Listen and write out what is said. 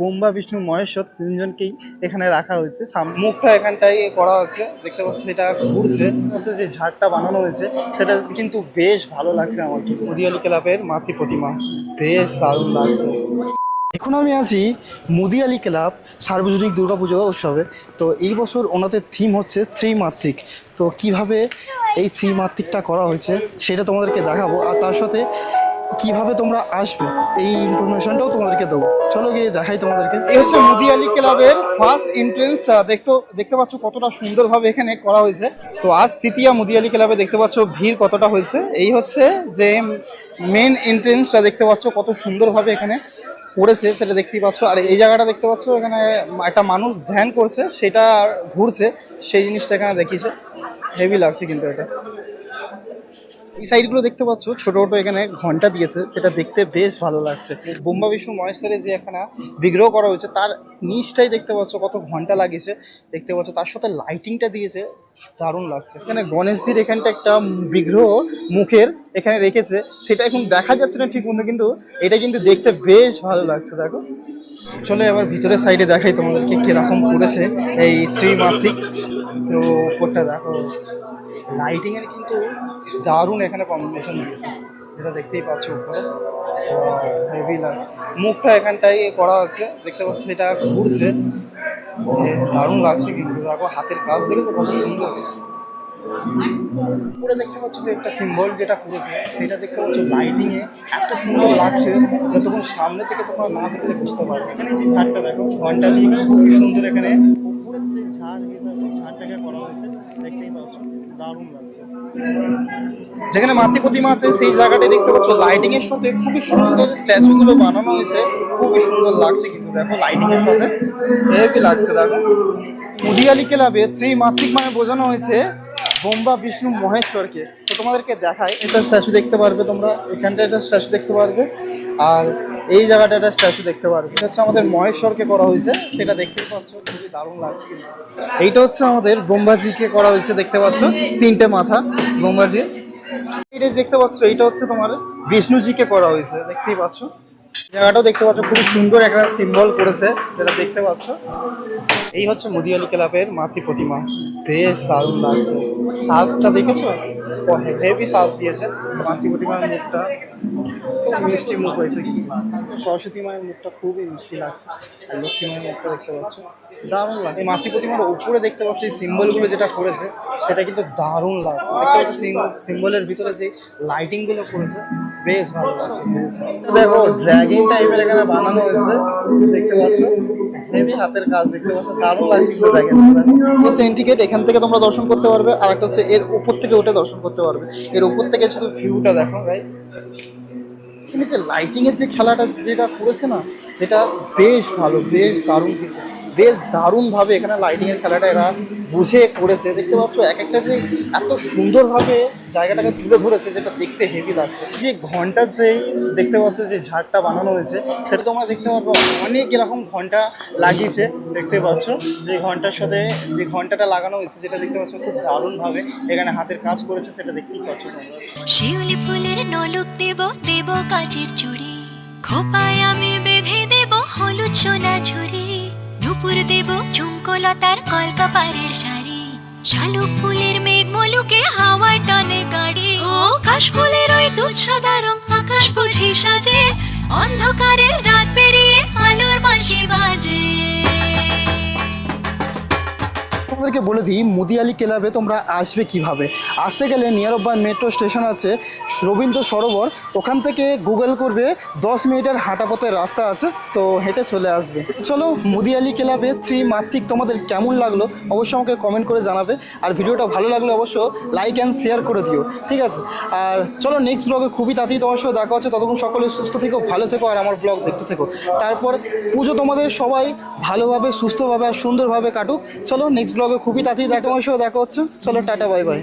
বোম্বা বিষ্ণু, মহেশ্বর তিনজনকেই এখানে রাখা হয়েছে। মুখটা এখানটায় করা হচ্ছে দেখতে পাচ্ছি সেটা ঘুরছে। যে ঝাড়টা বানানো হয়েছে, সেটা কিন্তু বেশ ভালো লাগছে আমার মুদিয়ালি ক্লাবের মাতৃ প্রতিমা, বেশ দারুণ লাগছে। এখন আমি আছি মুদিয়ালি ক্লাব সার্বজনিক দুর্গাপুজো উৎসবে। তো এই বছর ওনাদের থিম হচ্ছে ত্রিমাত্রিক। তো কীভাবে এই ত্রিমাত্রিকটা করা হয়েছে, সেটা তোমাদেরকে দেখাবো। আর তার সাথে কীভাবে তোমরা আসবে? এই ইনফরমেশনটাও তোমাদেরকে দেবো। চলো গিয়ে দেখাই তোমাদেরকে। এই হচ্ছে মুদিয়ালি ক্লাবের ফার্স্ট এন্ট্রেন্স দেখতে দেখতে পাচ্ছ কতটা সুন্দরভাবে এখানে করা হয়েছে। তো আজ তৃতীয়া তৃতীয় মুদিয়ালি ক্লাবে দেখতে পাচ্ছ ভিড় কতটা হয়েছে। এই হচ্ছে যে মেন এন্ট্রেন্সটা দেখতে পাচ্ছ কত সুন্দরভাবে এখানে করেছে সেটা দেখতেই পাচ্ছ। আর এই জায়গাটা দেখতে পাচ্ছ, এখানে একটা মানুষ ধ্যান করছে, সেটা ঘুরছে, সেই জিনিসটা এখানে দেখিয়েছে। হেভি লাগছে কিন্তু এটা। এই সাইডগুলো দেখতে পাচ্ছ, ছোট ছোট এখানে ঘণ্টা দিয়েছে, সেটা দেখতে বেশ ভালো লাগছে। বোম্বা বিষ্ণু মহেশ্বরে যে এখানে বিগ্রহ করা হয়েছে, তার নিচটাই দেখতে পাচ্ছ, কত ঘণ্টা লাগিয়েছে। দেখতে পাচ্ছ, তার সাথে লাইটিংটা দিয়েছে, দারুণ লাগছে। এখানে গণেশজির এখানটা একটা বিগ্রহ মুখের এখানে রেখেছে, সেটা এখন দেখা যাচ্ছে না ঠিক মতো, কিন্তু এটা কিন্তু দেখতে বেশ ভালো লাগছে, দেখো। চলে আবার ভিতরের সাইডে দেখাই তোমাদেরকে কীরকম করেছে এই শ্রীমাত্রিক তো উপরটা দেখো। লাইটিং এর কিন্তু দারুণ এখানে কম্বিনেশন দিয়েছে। যেটা দেখতেই পাচ্ছ উপরে। হেভি লাগছে। মুখটা এখানটায় করা আছে। দেখতে পাচ্ছি সেটা ঘুরছে। দারুণ লাগছে কিন্তু। দেখো, হাতের কাজ দেখেছ কত সুন্দর। উপরে দেখতে পাচ্ছ যে একটা সিম্বল যেটা করেছে, সেটা দেখতে পাচ্ছ লাইটিং এ এত সুন্দর লাগছে যতক্ষণ সামনে থেকে তোমরা না দেখলে বুঝতে পারবে। এখানে যে ঝাড়টা দেখো, ঘণ্টা দিয়ে, খুবই সুন্দর এখানে উপরের যে ঝাড় ঝাড়টাকে করা হয়েছে, দেখতেই পাচ্ছ, দারুণ লাগছে। যেখানে মাতৃ প্রতিমা আছে, সেই জায়গাটা দেখতে পাচ্ছ লাইটিং এর সাথে খুবই সুন্দর স্ট্যাচু গুলো বানানো হয়েছে, খুবই সুন্দর লাগছে কিন্তু, দেখো লাইটিং এর সাথে হেভি লাগছে, দেখো। মুদিয়ালি ক্লাবে ত্রিমাত্রিক মানে বোঝানো হয়েছে বোম্বা বিষ্ণু মহেশ্বরকে। তো তোমাদেরকে দেখায়, এটা স্ট্যাচু দেখতে পারবে তোমরা এখানটা এটা স্ট্যাচু দেখতে পারবে। আর এই জায়গাটা একটা স্ট্যাচু দেখতে পারবে এটা হচ্ছে আমাদের মহেশ্বরকে করা হয়েছে। সেটা দেখতেই পাচ্ছ, খুবই দারুণ লাগছে এইটা হচ্ছে আমাদের বোম্বাজিকে করা হয়েছে, দেখতে পাচ্ছ? তিনটে মাথা বোম্বাজি এটা দেখতে পাচ্ছ, এইটা হচ্ছে তোমার বিষ্ণুজিকে করা হয়েছে, দেখতেই পাচ্ছ? জায়গাটাও দেখতে পাচ্ছ, খুবই সুন্দর একটা সিম্বল করেছে, যেটা দেখতে পাচ্ছ। এই হচ্ছে মুদিয়ালি ক্লাবের মাতৃ প্রতিমা। বেশ দারুণ লাগছে। সাজটা দেখেছ? হেভি সাজ দিয়েছে। মাতৃ প্রতিমার মুখটা মিষ্টি মুখ হয়েছে। কিন্তু সরস্বতী মায়ের মুখটা খুবই মিষ্টি লাগছে। আর লক্ষ্মী মায়ের মুখটা দেখতে পাচ্ছ। দারুণ লাগছে। মাতৃ প্রতিমার উপরে দেখতে পাচ্ছ, এই সিম্বলগুলো যেটা করেছে, সেটা কিন্তু দারুণ লাগছে। সিম্বলের ভিতরে যে লাইটিংগুলো করেছে, বেশ ভালো লাগছে। দেখো ড্র্যাগিং টাইপের এখানে বানানো হয়েছে। দেখতে পাচ্ছ হেভি হাতের কাজ দেখতে পাচ্ছ। দারুণ লাগছে কিন্তু ড্র্যাগন সেন্টিকেট এখান থেকে তোমরা দর্শন করতে পারবে। আর একটা হচ্ছে এর উপর থেকে ওটা দর্শন করতে পারবে এর উপর থেকে শুধু ভিউটা দেখো ভাই এখানে যে লাইটিং এর যে খেলাটা যেটা করেছে না, যেটা বেশ ভালো, বেশ দারুণ। বেশ দারুণভাবে এখানে লাইটিং এর খেলাটা এরা বুঝে করেছে। দেখতে পাচ্ছ এক একটা যে এত সুন্দরভাবে জায়গাটাকে তুলে ধরেছে, যেটা দেখতে হেভি লাগছে। যে ঘণ্টার যে দেখতে পাচ্ছ, যে ঝাড়টা বানানো হয়েছে, সেটা তোমরা দেখতে পারব, অনেক এরকম ঘণ্টা লাগিয়েছে। দেখতে পাচ্ছ, যে ঘণ্টার সাথে যে ঘন্টাটা লাগানো হয়েছে, যেটা দেখতে পাচ্ছ, খুব দারুণভাবে এখানে হাতের কাজ করেছে, সেটা দেখতেই পাচ্ছ তোমরা। খোপায় আমি বেঁধে দেব হলুদ সোনা ঝুড়ি। নুপুর দেব ঝুমকলতার কলকাপারের শাড়ি। শালুক ফুলের মেঘ মলুকে হাওয়ার টানে গাড়ি। ও কাশ ফুলের ওই দুধ সাদা রং আকাশ বুঝি সাজে। অন্ধকারের রাত পেরিয়ে আলোর বাঁশি তোমাদেরকে বলে দিই মুদিয়ালি ক্লাবে তোমরা আসবে কীভাবে? আসতে গেলে নিয়ার বাই মেট্রো স্টেশন আছে রবীন্দ্র সরোবর। ওখান থেকে গুগল করবে, দশ মিনিটের হাঁটা পথের রাস্তা আছে, তো হেঁটে চলে আসবে। চলো মুদিয়ালি ক্লাবে থ্রি মাত্রিক তোমাদের কেমন লাগল অবশ্যই আমাকে কমেন্ট করে জানাবে। আর ভিডিওটা ভালো লাগলে অবশ্য লাইক অ্যান্ড শেয়ার করে দিও, ঠিক আছে? আর চলো নেক্সট ব্লগে খুবই তাড়াতাড়ি তোমার সাথে দেখা হচ্ছে। ততক্ষণ সকলে সুস্থ থেকো, ভালো থেকো, আর আমার ব্লগ দেখতে থেকো। তারপর পুজো তোমাদের সবাই ভালোভাবে, সুস্থভাবে, আর সুন্দরভাবে কাটুক। চলো নেক্সট ব্লগে খুবই তাড়াতাড়ি দেখা তোমার দেখা হচ্ছে। চলো টাটা বাই বাই